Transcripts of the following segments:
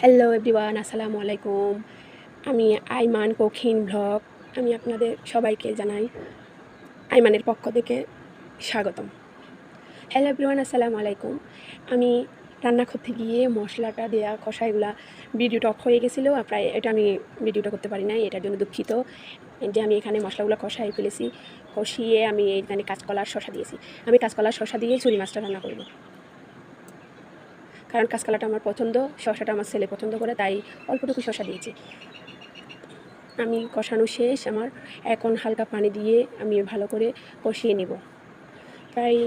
Hello everyone আসসালামু আলাইকুম আমি আইমান কখিন ব্লগ আমি আপনাদের সবাইকে জানাই আইমানের পক্ষ থেকে স্বাগতম। হ্যালো এভরিওয়ান আসসালামু আলাইকুম আমি রান্না করতে গিয়ে মশলাটা দেওয়া কষাইগুলা ভিডিওটা অফ হয়ে গেছিল। প্রায় এটা আমি ভিডিওটা করতে পারি নাই, এটার জন্য দুঃখিত। যে আমি এখানে মশলাগুলো কষাই ফেলেছি, কষিয়ে আমি এখানে কাঁচকলার শশা দিয়েছি। আমি কাঁচকলার শশা দিয়ে চুরি মাছটা রান্না করব। কারণ কাঁচকলাটা আমার পছন্দ শশাটা আমার ছেলে পছন্দ করে, তাই অল্পটুকু শশা দিয়েছি। আমি কষানো শেষ, আমার এখন হালকা পানি দিয়ে আমি ভালো করে কষিয়ে নেব। প্রায়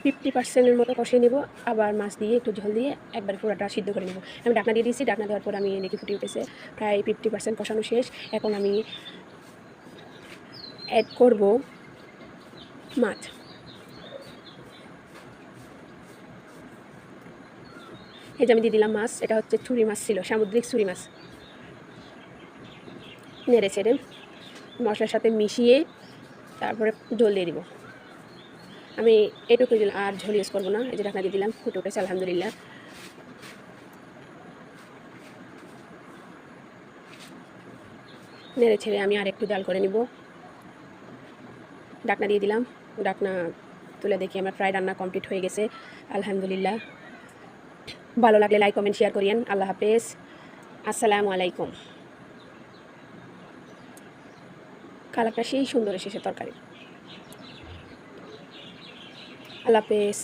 ফিফটি পার্সেন্টের মতো কষিয়ে নেব, আবার মাছ দিয়ে একটু ঝোল দিয়ে একবার পুরোটা সিদ্ধ করে নেব। আমি ডাকনা দিয়ে দিয়েছি, ডাকনা দেওয়ার পর আমি দেখি ফুটে উঠেছে। প্রায় ফিফটি পার্সেন্ট কষানো শেষ, এখন আমি অ্যাড করব মাছ। এই যে আমি দিয়ে দিলাম মাছ, এটা হচ্ছে ছুরি মাছ ছিল, সামুদ্রিক ছুরি মাছ। নেড়ে ছেড়ে মশলার সাথে মিশিয়ে তারপরে ঝোল দিয়ে দিব। আমি এটুকু দিলাম, আর ঝোল ইউজ করব না, এই যে ঢাকনা দিয়ে দিলাম ফুটে উঠেছে আলহামদুলিল্লাহ। নেড়ে ছেড়ে আমি আর একটু ডাল করে নিব। ডাকনা দিয়ে দিলাম ডাকনা তুলে দেখি, আমার প্রায় রান্না কমপ্লিট হয়ে গেছে, আলহামদুলিল্লাহ। ভালো লাগলে লাইক কমেন্ট শেয়ার করিয়েন। আল্লাহ হাফেজ। আসসালামু আলাইকুম। কালারটা সেই সুন্দর এসেছে তরকারি। আল্লাহ হাফেজ।